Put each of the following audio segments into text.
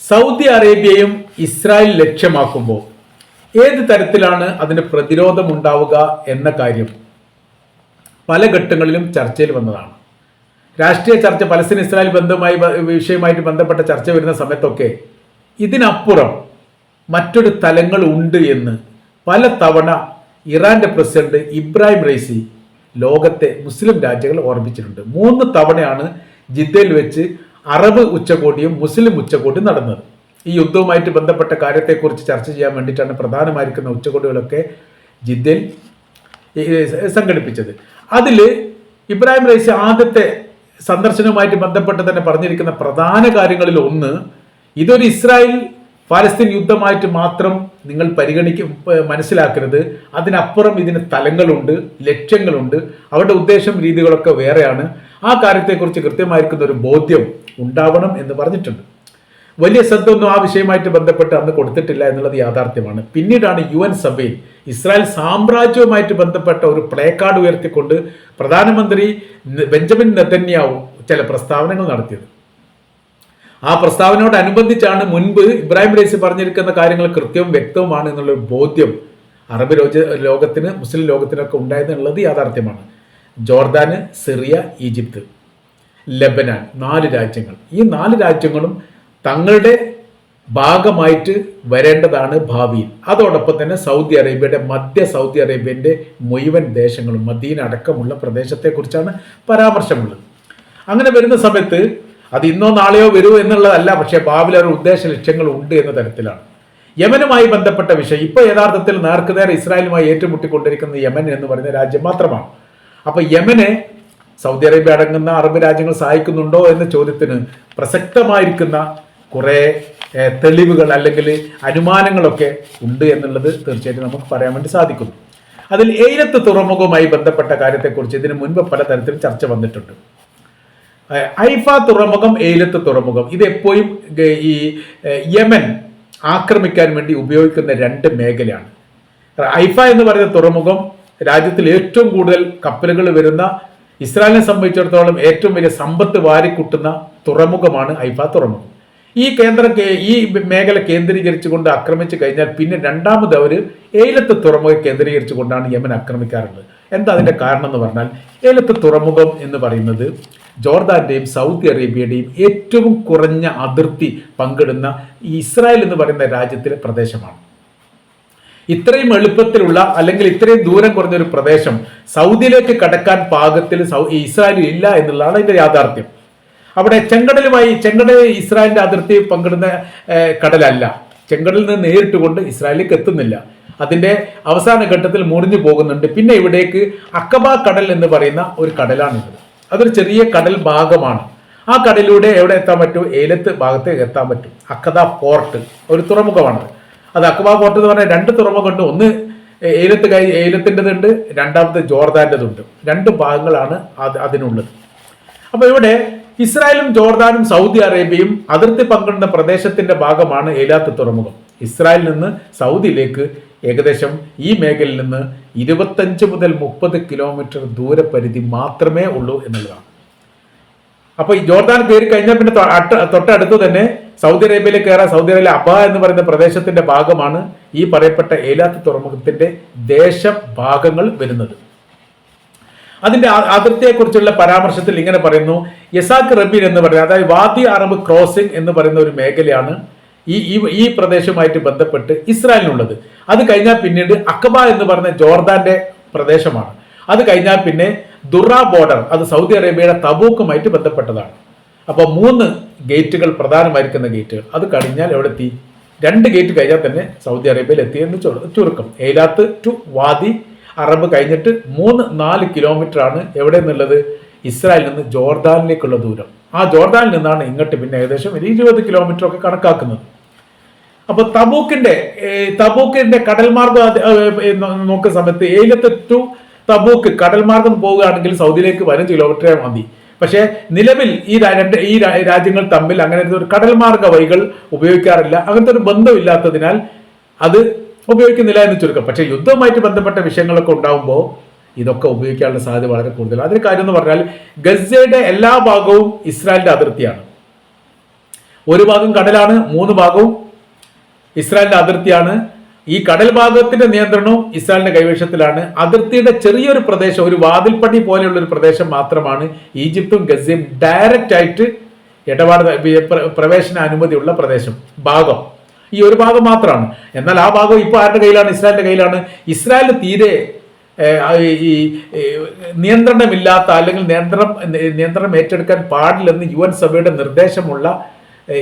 Saudi അറേബ്യയും Israel ലക്ഷ്യമാക്കുമ്പോൾ ഏത് തരത്തിലാണ് അതിന് പ്രതിരോധം ഉണ്ടാവുക എന്ന കാര്യം പല ഘട്ടങ്ങളിലും ചർച്ചയിൽ വന്നതാണ്. രാഷ്ട്രീയ ചർച്ച പലസ്തീൻ ഇസ്രായേൽ ബന്ധവുമായി വിഷയമായിട്ട് ബന്ധപ്പെട്ട ചർച്ച വരുന്ന സമയത്തൊക്കെ ഇതിനപ്പുറം മറ്റൊരു തലങ്ങൾ ഉണ്ട് എന്ന് പല തവണ ഇറാന്റെ പ്രസിഡന്റ് ഇബ്രാഹിം റൈസി ലോകത്തെ മുസ്ലിം രാജ്യങ്ങൾ ഓർമ്മിച്ചിട്ടുണ്ട്. മൂന്ന് തവണയാണ് ജിദ്ദയിൽ വെച്ച് അറബ് ഉച്ചകോടിയും മുസ്ലിം ഉച്ചകോടിയും നടന്നത്. ഈ യുദ്ധവുമായിട്ട് ബന്ധപ്പെട്ട കാര്യത്തെക്കുറിച്ച് ചർച്ച ചെയ്യാൻ വേണ്ടിയിട്ടാണ് പ്രധാനമായിരിക്കുന്ന ഉച്ചകോടികളൊക്കെ ജിദ്ദയിൽ സംഘടിപ്പിച്ചത്. അതിൽ ഇബ്രാഹിം റൈസി ആദ്യത്തെ സന്ദർശനവുമായിട്ട് ബന്ധപ്പെട്ട് തന്നെ പറഞ്ഞിരിക്കുന്ന പ്രധാന കാര്യങ്ങളിൽ ഒന്ന് ഇതൊരു ഇസ്രായേൽ പാലസ്തീൻ യുദ്ധമായിട്ട് മാത്രം നിങ്ങൾ പരിഗണിക്കും മനസ്സിലാക്കരുത്. അതിനപ്പുറം ഇതിന് തലങ്ങളുണ്ട് ലക്ഷ്യങ്ങളുണ്ട്. അവരുടെ ഉദ്ദേശം രീതികളൊക്കെ വേറെയാണ്. ആ കാര്യത്തെക്കുറിച്ച് കൃത്യമായിരിക്കുന്ന ഒരു ബോധ്യം ഉണ്ടാവണം എന്ന് പറഞ്ഞിട്ടുണ്ട്. വലിയ ശ്രദ്ധ ഒന്നും ആ വിഷയമായിട്ട് ബന്ധപ്പെട്ട് അന്ന് കൊടുത്തിട്ടില്ല എന്നുള്ളത് യാഥാർത്ഥ്യമാണ്. പിന്നീടാണ് യു എൻ സഭയിൽ ഇസ്രായേൽ സാമ്രാജ്യവുമായിട്ട് ബന്ധപ്പെട്ട ഒരു പ്ലേ കാർഡ് ഉയർത്തിക്കൊണ്ട് പ്രധാനമന്ത്രി ബെഞ്ചമിൻ നെതന്യാവു ചില പ്രസ്താവനകൾ നടത്തിയത്. ആ പ്രസ്താവനയോടനുബന്ധിച്ചാണ് മുൻപ് ഇബ്രാഹിം റൈസി പറഞ്ഞിരിക്കുന്ന കാര്യങ്ങൾ കൃത്യവും വ്യക്തവുമാണ് എന്നുള്ള ബോധ്യം അറബ് ലോക ലോകത്തിന് മുസ്ലിം ലോകത്തിനൊക്കെ ഉണ്ടായെന്നുള്ളത് യാഥാർത്ഥ്യമാണ്. ജോർദാന് സിറിയ ഈജിപ്ത് ലബനാൻ നാല് രാജ്യങ്ങൾ. ഈ നാല് രാജ്യങ്ങളും തങ്ങളുടെ ഭാഗമായിട്ട് വരേണ്ടതാണ് ഭാവിയിൽ. അതോടൊപ്പം തന്നെ സൗദി അറേബ്യയുടെ മധ്യ സൗദി അറേബ്യന്റെ മുഴുവൻ ദേശങ്ങളും മദീന അടക്കമുള്ള പ്രദേശത്തെക്കുറിച്ചാണ് പരാമർശമുള്ളത്. അങ്ങനെ വരുന്ന സമയത്ത് അത് ഇന്നോ നാളെയോ വരൂ എന്നുള്ളതല്ല പക്ഷേ ഭാവിയിൽ ഒരു ഉദ്ദേശ ലക്ഷ്യങ്ങൾ ഉണ്ട് എന്ന തരത്തിലാണ്. യമനുമായി ബന്ധപ്പെട്ട വിഷയം ഇപ്പോൾ യഥാർത്ഥത്തിൽ നേർക്കുനേർ ഇസ്രായേലുമായി ഏറ്റുമുട്ടിക്കൊണ്ടിരിക്കുന്ന യമൻ എന്ന് പറയുന്ന രാജ്യം മാത്രമാണ്. അപ്പൊ യമനെ സൗദി അറേബ്യ അടങ്ങുന്ന അറബ് രാജ്യങ്ങൾ സഹായിക്കുന്നുണ്ടോ എന്ന ചോദ്യത്തിന് പ്രസക്തമായിരിക്കുന്ന കുറേ തെളിവുകൾ അല്ലെങ്കിൽ അനുമാനങ്ങളൊക്കെ ഉണ്ട് എന്നുള്ളത് തീർച്ചയായിട്ടും നമുക്ക് പറയാൻ വേണ്ടി സാധിക്കുന്നു. അതിൽ ഏലത്ത് തുറമുഖവുമായി ബന്ധപ്പെട്ട കാര്യത്തെക്കുറിച്ച് ഇതിനു മുൻപ് പലതരത്തിലും ചർച്ച വന്നിട്ടുണ്ട്. ഐഫ തുറമുഖം എയിലത്ത് തുറമുഖം. ഇത് എപ്പോഴും ഈ യമൻ ആക്രമിക്കാൻ വേണ്ടി ഉപയോഗിക്കുന്ന രണ്ട് മേഖലയാണ്. ഐഫ എന്ന് പറയുന്ന തുറമുഖം രാജ്യത്തിൽ ഏറ്റവും കൂടുതൽ കപ്പലുകൾ വരുന്ന ഇസ്രായേലിനെ സംബന്ധിച്ചിടത്തോളം ഏറ്റവും വലിയ സമ്പത്ത് വാരിക്കുട്ടുന്ന തുറമുഖമാണ് ഐഫ തുറമുഖം. ഈ കേന്ദ്ര ഈ മേഖല കേന്ദ്രീകരിച്ചുകൊണ്ട് ആക്രമിച്ചു കഴിഞ്ഞാൽ പിന്നെ രണ്ടാമത് അവർ ഏലത്ത് തുറമുഖം കേന്ദ്രീകരിച്ചുകൊണ്ടാണ് യമൻ ആക്രമിക്കാറുള്ളത്. എന്താ അതിന്റെ കാരണം എന്ന് പറഞ്ഞാൽ ഏലത്ത് തുറമുഖം എന്ന് പറയുന്നത് ജോർദാന്റെയും സൗദി അറേബ്യയുടെയും ഏറ്റവും കുറഞ്ഞ അതിർത്തി പങ്കിടുന്ന ഇസ്രായേൽ എന്ന് പറയുന്ന രാജ്യത്തിലെ പ്രദേശമാണ്. ഇത്രയും എളുപ്പത്തിലുള്ള അല്ലെങ്കിൽ ഇത്രയും ദൂരം കുറഞ്ഞൊരു പ്രദേശം സൗദിയിലേക്ക് കടക്കാൻ പാകത്തിൽ സൗ ഇല്ല എന്നുള്ളതാണ് അതിന്റെ യാഥാർത്ഥ്യം. അവിടെ ചെങ്കടലുമായി ചെങ്കടൽ ഇസ്രായേലിന്റെ അതിർത്തി പങ്കിടുന്ന കടലല്ല. ചെങ്കടലിൽ നിന്ന് നേരിട്ട് കൊണ്ട് ഇസ്രായേലിലേക്ക് എത്തുന്നില്ല. അതിന്റെ അവസാന ഘട്ടത്തിൽ മുറിഞ്ഞു പോകുന്നുണ്ട്. പിന്നെ ഇവിടേക്ക് അക്കബ കടൽ എന്ന് പറയുന്ന ഒരു കടലാണിത്. അതൊരു ചെറിയ കടൽ ഭാഗമാണ്. ആ കടലിലൂടെ എവിടെ എത്താൻ പറ്റും? ഏലത്ത് ഭാഗത്തേക്ക് എത്താൻ പറ്റും. അക്കദ പോർട്ട് ഒരു തുറമുഖമാണ്. അത് അക്കബ പോർട്ട് എന്ന് പറഞ്ഞാൽ രണ്ട് തുറമുഖമുണ്ട്. ഒന്ന് ഏലത്ത് കൈ ഏലത്തിന്റെതുണ്ട്. രണ്ടാമത്തെ ജോർദാന്റെതുണ്ട്. രണ്ട് ഭാഗങ്ങളാണ് അത് അതിനുള്ളത്. അപ്പോൾ ഇവിടെ ഇസ്രായേലും ജോർദാനും സൗദി അറേബ്യയും അതിർത്തി പങ്കിടുന്ന പ്രദേശത്തിന്റെ ഭാഗമാണ് ഏലാത്ത് തുറമുഖം. ഇസ്രായേലിൽ നിന്ന് സൗദിയിലേക്ക് ഏകദേശം ഈ മേഖലയിൽ നിന്ന് ഇരുപത്തഞ്ച് മുതൽ മുപ്പത് കിലോമീറ്റർ ദൂരപരിധി മാത്രമേ ഉള്ളൂ എന്നുള്ളതാണ്. അപ്പോൾ ഈ ജോർദാൻ കയറി കഴിഞ്ഞാൽ പിന്നെ തൊട്ടടുത്ത് തന്നെ സൗദി അറേബ്യയിൽ കയറാൻ സൗദി അറേബ്യ അബ എന്ന് പറയുന്ന പ്രദേശത്തിന്റെ ഭാഗമാണ് ഈ പറയപ്പെട്ട ഏലാത്ത് തുറമുഖത്തിന്റെ ദേശഭാഗങ്ങൾ വരുന്നത്. അതിന്റെ അതിർത്തിയെക്കുറിച്ചുള്ള പരാമർശത്തിൽ ഇങ്ങനെ പറയുന്നു യസാഖ് റബീൻ എന്ന് പറയുന്നത് അതായത് വാദി അറബ് ക്രോസിംഗ് എന്ന് പറയുന്ന ഒരു മേഖലയാണ് ഈ ഈ പ്രദേശവുമായിട്ട് ബന്ധപ്പെട്ട് ഇസ്രായേലിനുള്ളത്. അത് കഴിഞ്ഞാൽ പിന്നീട് അക്കബ എന്ന് പറഞ്ഞ ജോർദാന്റെ പ്രദേശമാണ്. അത് കഴിഞ്ഞാൽ പിന്നെ ദുറ ബോർഡർ അത് സൗദി അറേബ്യയുടെ തബൂക്കുമായിട്ട് ബന്ധപ്പെട്ടതാണ്. അപ്പോൾ മൂന്ന് ഗേറ്റുകൾ പ്രധാനമായിരിക്കുന്ന ഗേറ്റുകൾ അത് കഴിഞ്ഞാൽ എവിടെ എത്തി രണ്ട് ഗേറ്റ് കഴിഞ്ഞാൽ തന്നെ സൗദി അറേബ്യയിൽ എത്തി എന്ന് ചുരുക്കം. ഏലാത്ത് ടു വാദി അറബ് കഴിഞ്ഞിട്ട് മൂന്ന് നാല് കിലോമീറ്റർ ആണ് എവിടെ നിന്നുള്ളത് ഇസ്രായേലിൽ നിന്ന് ജോർദാനിലേക്കുള്ള ദൂരം. ആ ജോർദാനിൽ നിന്നാണ് ഇങ്ങോട്ട് പിന്നെ ഏകദേശം ഒരു ഇരുപത് കിലോമീറ്റർ ഒക്കെ കണക്കാക്കുന്നത്. അപ്പൊ തബൂക്കിന്റെ തബൂക്കിന്റെ കടൽ മാർഗം നോക്കുന്ന സമയത്ത് ഏലത്ത് ടു തബൂക്ക് കടൽ മാർഗം പോവുകയാണെങ്കിൽ സൗദിയിലേക്ക് പതിനഞ്ച് കിലോമീറ്റർ മതി. പക്ഷേ നിലവിൽ ഈ രണ്ട് ഈ രാജ്യങ്ങൾ തമ്മിൽ അങ്ങനത്തെ ഒരു കടൽ മാർഗ വഴികൾ ഉപയോഗിക്കാറില്ല. അങ്ങനത്തെ ഒരു ബന്ധമില്ലാത്തതിനാൽ അത് ഉപയോഗിക്കുന്നില്ല എന്ന് ചുരുക്കം. പക്ഷേ യുദ്ധവുമായിട്ട് ബന്ധപ്പെട്ട വിഷയങ്ങളൊക്കെ ഉണ്ടാകുമ്പോൾ ഇതൊക്കെ ഉപയോഗിക്കാനുള്ള സാധ്യത വളരെ കൂടുതൽ. അതിന് കാര്യം എന്ന് പറഞ്ഞാൽ ഗസയുടെ എല്ലാ ഭാഗവും ഇസ്രായേലിന്റെ അതിർത്തിയാണ്. ഒരു ഭാഗം കടലാണ് മൂന്ന് ഭാഗവും ഇസ്രായേലിന്റെ അതിർത്തിയാണ്. ഈ കടൽ ഭാഗത്തിന്റെ നിയന്ത്രണവും ഇസ്രായേലിന്റെ കൈവശത്തിലാണ്. അതിർത്തിയുടെ ചെറിയൊരു പ്രദേശം ഒരു വാതിൽപ്പടി പോലെയുള്ള ഒരു പ്രദേശം മാത്രമാണ് ഈജിപ്തും ഗസയും ഡയറക്റ്റ് ആയിട്ട് ഇടപാട് പ്ര- പ്രവേശന അനുമതിയുള്ള പ്രദേശം ഭാഗം. ഈ ഒരു ഭാഗം മാത്രമാണ്. എന്നാൽ ആ ഭാഗം ഇപ്പോൾ ആരുടെ കയ്യിലാണ്? ഇസ്രായേലിന്റെ കയ്യിലാണ്. ഇസ്രായേൽ തീരെ ഈ, നിയന്ത്രണമില്ലാത്ത അല്ലെങ്കിൽ നിയന്ത്രണം നിയന്ത്രണം ഏറ്റെടുക്കാൻ പാടില്ലെന്ന് യു എൻ സഭയുടെ നിർദ്ദേശമുള്ള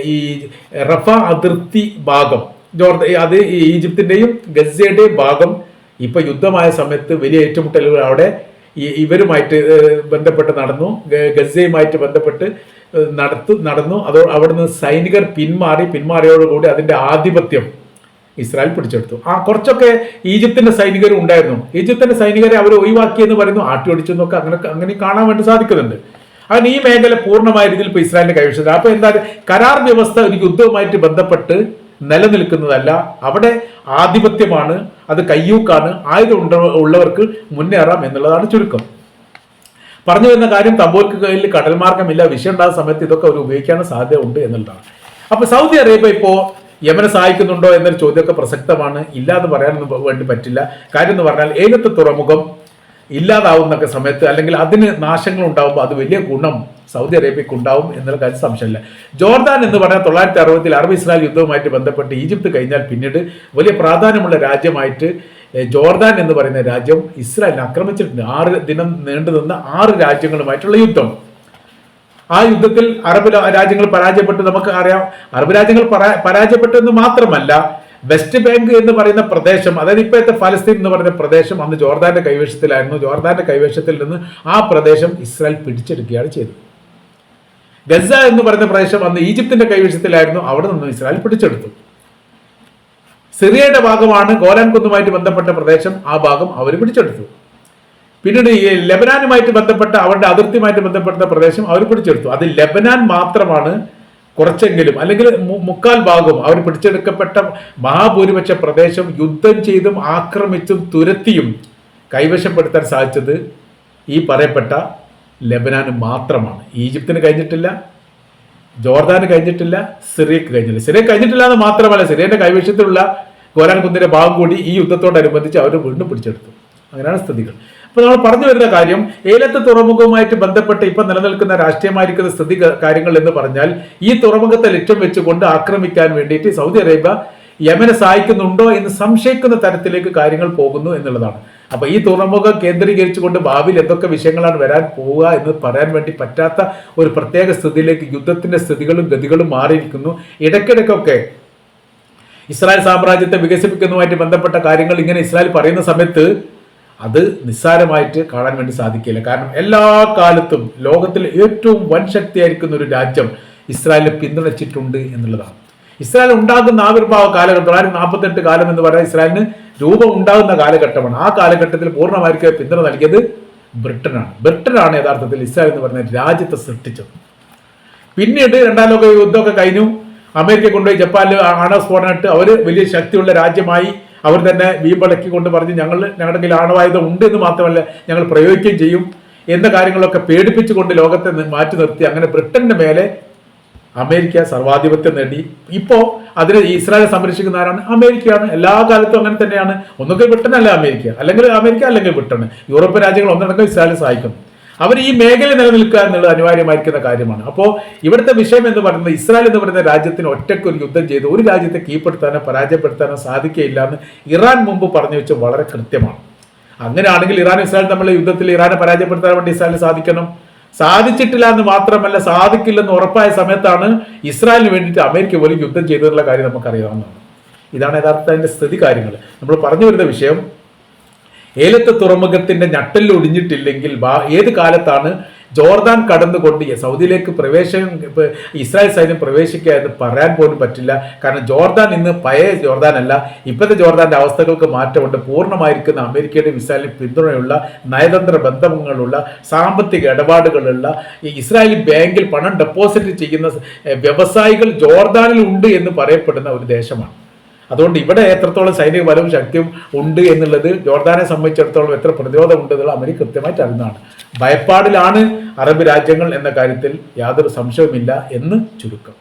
ഈ റഫ അതിർത്തി ഭാഗം. ജോർദ അത് ഈജിപ്തിന്റെയും ഗസയുടെയും ഭാഗം ഇപ്പൊ യുദ്ധമായ സമയത്ത് വലിയ ഏറ്റുമുട്ടലുകൾ അവിടെ ഇവരുമായിട്ട് ബന്ധപ്പെട്ട് നടന്നു. ഗസയുമായിട്ട് ബന്ധപ്പെട്ട് നടത്തു നടന്നു. അത് അവിടുന്ന് സൈനികർ പിന്മാറി പിന്മാറിയോടുകൂടി അതിന്റെ ആധിപത്യം ഇസ്രായേൽ പിടിച്ചെടുത്തു. ആ കുറച്ചൊക്കെ ഈജിപ്തിന്റെ സൈനികരും ഉണ്ടായിരുന്നു. ഈജിപ്തിന്റെ സൈനികരെ അവർ ഒഴിവാക്കിയെന്ന് പറയുന്നു. ആട്ടി ഒടിച്ചു എന്നൊക്കെ അങ്ങനെ അങ്ങനെ കാണാൻ വേണ്ടി സാധിക്കുന്നുണ്ട്. അങ്ങനെ ഈ മേഖല പൂർണമായ രീതിയിൽ ഇസ്രായേലിന്റെ കൈവശത്തിൽ അപ്പൊ എന്താ കരാർ വ്യവസ്ഥ ഒരു യുദ്ധവുമായിട്ട് ബന്ധപ്പെട്ട് നിലനിൽക്കുന്നതല്ല. അവിടെ ആധിപത്യമാണ് അത് കയ്യൂക്കാണ് ആയുധം ഉണ്ട- ഉള്ളവർക്ക് മുന്നേറാം എന്നുള്ളതാണ് ചുരുക്കം. പറഞ്ഞു വരുന്ന കാര്യം തമ്പൂർക്ക് കയ്യിൽ കടൽ മാർഗമില്ല വിഷയം ഉണ്ടാകുന്ന സമയത്ത് ഇതൊക്കെ അവർ ഉപയോഗിക്കാൻ സാധ്യത ഉണ്ട് എന്നുള്ളതാണ്. അപ്പൊ സൗദി അറേബ്യ ഇപ്പോ യമനെ സഹായിക്കുന്നുണ്ടോ എന്നൊരു ചോദ്യമൊക്കെ പ്രസക്തമാണ്. ഇല്ല എന്ന് പറയാനൊന്നും വേണ്ടി പറ്റില്ല. കാര്യം എന്ന് പറഞ്ഞാൽ ഏകത്വ തുറമുഖം ഇല്ലാതാവുന്നൊക്കെ സമയത്ത് അല്ലെങ്കിൽ അതിന് നാശങ്ങൾ ഉണ്ടാവുമ്പോൾ അത് വലിയ ഗുണം സൗദി അറേബ്യക്ക് ഉണ്ടാവും എന്നുള്ള കാര്യം സംശയമില്ല. ജോർദാൻ എന്ന് പറഞ്ഞാൽ തൊള്ളായിരത്തി അറുപത്തിൽ അറബ് ഇസ്രായേൽ യുദ്ധവുമായിട്ട് ബന്ധപ്പെട്ട് ഈജിപ്ത് കഴിഞ്ഞാൽ പിന്നീട് വലിയ പ്രാധാന്യമുള്ള രാജ്യമായിട്ട് ജോർദാൻ എന്ന് പറയുന്ന രാജ്യം ഇസ്രായേലിനെ ആക്രമിച്ചിട്ടുണ്ട്. ആറ് ദിനം നീണ്ടു നിന്ന ആറ് രാജ്യങ്ങളുമായിട്ടുള്ള യുദ്ധം. ആ യുദ്ധത്തിൽ അറബ് രാജ്യങ്ങൾ പരാജയപ്പെട്ടു. നമുക്ക് അറിയാം അറബ് രാജ്യങ്ങൾ പരാജയപ്പെട്ടെന്ന് മാത്രമല്ല വെസ്റ്റ് ബാങ്ക് എന്ന് പറയുന്ന പ്രദേശം അതായത് ഇപ്പോഴത്തെ ഫലസ്തീൻ എന്ന് പറയുന്ന പ്രദേശം അന്ന് ജോർദാന്റെ കൈവശത്തിലായിരുന്നു. ജോർദാന്റെ കൈവശത്തിൽ നിന്ന് ആ പ്രദേശം ഇസ്രായേൽ പിടിച്ചെടുക്കുകയാണ് ചെയ്തത്. ഗസ എന്ന് പറയുന്ന പ്രദേശം അന്ന് ഈജിപ്തിന്റെ കൈവശത്തിലായിരുന്നു. അവിടെ നിന്ന് ഇസ്രായേൽ പിടിച്ചെടുത്തു. സിറിയയുടെ ഭാഗമാണ് ഗോലാൻ കുന്നുമായിട്ട് ബന്ധപ്പെട്ട പ്രദേശം. ആ ഭാഗം അവർ പിടിച്ചെടുത്തു. പിന്നീട് ഈ ലെബനാനുമായിട്ട് ബന്ധപ്പെട്ട അവരുടെ അതിർത്തിയുമായിട്ട് ബന്ധപ്പെട്ട പ്രദേശം അവർ പിടിച്ചെടുത്തു. അത് ലെബനാൻ മാത്രമാണ് കുറച്ചെങ്കിലും അല്ലെങ്കിൽ മുക്കാൽ ഭാഗവും അവർ പിടിച്ചെടുക്കപ്പെട്ട മഹാഭൂരിപക്ഷ പ്രദേശം യുദ്ധം ചെയ്തും ആക്രമിച്ചും തുരത്തിയും കൈവശപ്പെടുത്താൻ സാധിച്ചത് ഈ പറയപ്പെട്ട ലെബനാന് മാത്രമാണ്. ഈജിപ്തിന് കഴിഞ്ഞിട്ടില്ല ജോർദാന് കഴിഞ്ഞിട്ടില്ല സിറിയക്ക് കഴിഞ്ഞിട്ടില്ല സിറിയ കഴിഞ്ഞിട്ടില്ല എന്ന് മാത്രമല്ല സിറിയന്റെ കൈവശത്തിലുള്ള ഗോലാൻ കുന്നിന്റെ ഭാഗം കൂടി ഈ യുദ്ധത്തോടനുബന്ധിച്ച് അവർ വീണ്ടും പിടിച്ചെടുത്തു. അങ്ങനെയാണ് സ്ഥിതികൾ. അപ്പൊ നമ്മൾ പറഞ്ഞു വരുന്ന കാര്യം ഏലത്ത് തുറമുഖവുമായിട്ട് ബന്ധപ്പെട്ട് ഇപ്പൊ നിലനിൽക്കുന്ന രാഷ്ട്രീയമായിരിക്കുന്ന സ്ഥിതി കാര്യങ്ങൾ എന്ന് പറഞ്ഞാൽ ഈ തുറമുഖത്തെ ലക്ഷ്യം വെച്ചുകൊണ്ട് ആക്രമിക്കാൻ വേണ്ടിയിട്ട് സൗദി അറേബ്യ യമനെ സഹായിക്കുന്നുണ്ടോ എന്ന് സംശയിക്കുന്ന തരത്തിലേക്ക് കാര്യങ്ങൾ പോകുന്നു എന്നുള്ളതാണ്. അപ്പൊ ഈ തുറമുഖം കേന്ദ്രീകരിച്ചുകൊണ്ട് ഭാവിയിൽ എന്തൊക്കെ വിഷയങ്ങളാണ് വരാൻ പോവുക എന്ന് പറയാൻ വേണ്ടി പറ്റാത്ത ഒരു പ്രത്യേക സ്ഥിതിയിലേക്ക് യുദ്ധത്തിന്റെ സ്ഥിതികളും ഗതികളും മാറിയിരിക്കുന്നു. ഇടയ്ക്കിടയ്ക്കൊക്കെ ഇസ്രായേൽ സാമ്രാജ്യത്തെ വികസിപ്പിക്കുന്നതുമായിട്ട് ബന്ധപ്പെട്ട കാര്യങ്ങൾ ഇങ്ങനെ ഇസ്രായേൽ പറയുന്ന സമയത്ത് അത് നിസ്സാരമായിട്ട് കാണാൻ വേണ്ടി സാധിക്കില്ല. കാരണം എല്ലാ കാലത്തും ലോകത്തിൽ ഏറ്റവും വൻ ശക്തിയായിരിക്കുന്ന ഒരു രാജ്യം ഇസ്രായേലിനെ പിന്തുണച്ചിട്ടുണ്ട് എന്നുള്ളതാണ്. ഇസ്രായേൽ ഉണ്ടാകുന്ന ആവിർഭാവ കാലഘട്ടം തൊള്ളായിരത്തി നാൽപ്പത്തെട്ട് കാലം എന്ന് പറയുന്നത് ഇസ്രായേലിന് രൂപം ഉണ്ടാകുന്ന കാലഘട്ടമാണ്. ആ കാലഘട്ടത്തിൽ പൂർണമായിരിക്കും പിന്തുണ നൽകിയത് ബ്രിട്ടനാണ്. ബ്രിട്ടനാണ് യഥാർത്ഥത്തിൽ ഇസ്രായേൽ എന്ന് പറഞ്ഞ രാജ്യത്തെ സൃഷ്ടിച്ചത്. പിന്നീട് രണ്ടാം ലോക യുദ്ധമൊക്കെ കഴിഞ്ഞു. അമേരിക്ക കൊണ്ടുപോയി ജപ്പാനിൽ ആണവ സ്ഫോടനം ഇട്ട് അവർ വലിയ ശക്തിയുള്ള രാജ്യമായി അവർ തന്നെ വീമ്പടക്കി കൊണ്ട് പറഞ്ഞ് ഞങ്ങൾ ഞങ്ങളുടെ കയ്യിൽ ആണവായുധം ഉണ്ട് എന്ന് മാത്രമല്ല ഞങ്ങൾ പ്രയോഗിക്കുകയും ചെയ്യും എന്ന കാര്യങ്ങളൊക്കെ പേടിപ്പിച്ചുകൊണ്ട് ലോകത്തെ മാറ്റി നിർത്തി. അങ്ങനെ ബ്രിട്ടന്റെ മേലെ അമേരിക്ക സർവാധിപത്യം നേടി. ഇപ്പോ അതിന് ഇസ്രായേൽ സംരക്ഷിക്കുന്ന ആരാണ്? അമേരിക്കയാണ്. എല്ലാ കാലത്തും അങ്ങനെ തന്നെയാണ്. ഒന്നുകിൽ ബ്രിട്ടൻ അല്ല അമേരിക്ക. അല്ലെങ്കിൽ അമേരിക്ക അല്ലെങ്കിൽ ബ്രിട്ടൻ യൂറോപ്യൻ രാജ്യങ്ങൾ ഒന്നടങ്കം ഇസ്രായേൽ സഹായിക്കും അവർ ഈ മേഖല നിലനിൽക്കുക എന്നുള്ളത് അനിവാര്യമായിരിക്കുന്ന കാര്യമാണ്. അപ്പോൾ ഇവിടുത്തെ വിഷയം എന്ന് പറയുന്നത് ഇസ്രായേൽ എന്ന് പറയുന്ന രാജ്യത്തിന് ഒറ്റയ്ക്ക് ഒരു യുദ്ധം ചെയ്ത് ഒരു രാജ്യത്തെ കീഴ്പ്പെടുത്താനോ പരാജയപ്പെടുത്താനോ സാധിക്കുകയില്ല എന്ന് ഇറാൻ മുമ്പ് പറഞ്ഞു വെച്ച് വളരെ കൃത്യമാണ്. അങ്ങനെയാണെങ്കിൽ ഇറാൻ ഇസ്രായേൽ തമ്മിലുള്ള യുദ്ധത്തിൽ ഇറാനെ പരാജയപ്പെടുത്താൻ വേണ്ടി ഇസ്രായേലിന് സാധിക്കണം. സാധിച്ചിട്ടില്ല എന്ന് മാത്രമല്ല സാധിക്കില്ലെന്ന് ഉറപ്പായ സമയത്താണ് ഇസ്രായേലിന് വേണ്ടിയിട്ട് അമേരിക്ക പോലും യുദ്ധം ചെയ്തതിനുള്ള കാര്യം നമുക്കറിയാവുന്നതാണ്. ഇതാണ് യഥാർത്ഥ അതിന്റെ സ്ഥിതി കാര്യങ്ങൾ. നമ്മൾ പറഞ്ഞു വരുന്ന വിഷയം ഏലത്ത് തുറമുഖത്തിന്റെ ഞട്ടൽ ഒടിഞ്ഞിട്ടില്ലെങ്കിൽ ബാ- ഏത് കാലത്താണ് ജോർദാൻ കടന്നുകൊണ്ട് സൗദിയിലേക്ക് പ്രവേശനം ഇസ്രായേൽ സൈന്യം പ്രവേശിക്കുക എന്ന് പറയാൻ പോലും പറ്റില്ല. കാരണം ജോർദാൻ ഇന്ന് പഴയ ജോർദാൻ അല്ല ഇപ്പോഴത്തെ ജോർദാന്റെ അവസ്ഥകൾക്ക് മാറ്റമുണ്ട്. പൂർണമായിരിക്കുന്ന അമേരിക്കയുടെ ഇസ്രായേലിന് പിന്തുണയുള്ള നയതന്ത്ര ബന്ധങ്ങളുള്ള സാമ്പത്തിക ഇടപാടുകളുള്ള ഈ ഇസ്രായേലി ബാങ്കിൽ പണം ഡെപ്പോസിറ്റ് ചെയ്യുന്ന വ്യവസായികൾ ജോർദാനിൽ ഉണ്ട് എന്ന് പറയപ്പെടുന്ന ഒരു ദേശമാണ്. അതുകൊണ്ട് ഇവിടെ എത്രത്തോളം സൈനിക ബലവും ശക്തിയും ഉണ്ട് എന്നുള്ളത് ജോർദാനെ സംബന്ധിച്ചിടത്തോളം എത്ര പ്രതിരോധം ഉണ്ട് എന്നുള്ള അമേരിക്ക കൃത്യമായിട്ട് അറിയുന്നതാണ്. ഭയപ്പാടിലാണ് അറബ് രാജ്യങ്ങൾ എന്ന കാര്യത്തിൽ യാതൊരു സംശയവുമില്ല എന്ന് ചുരുക്കം.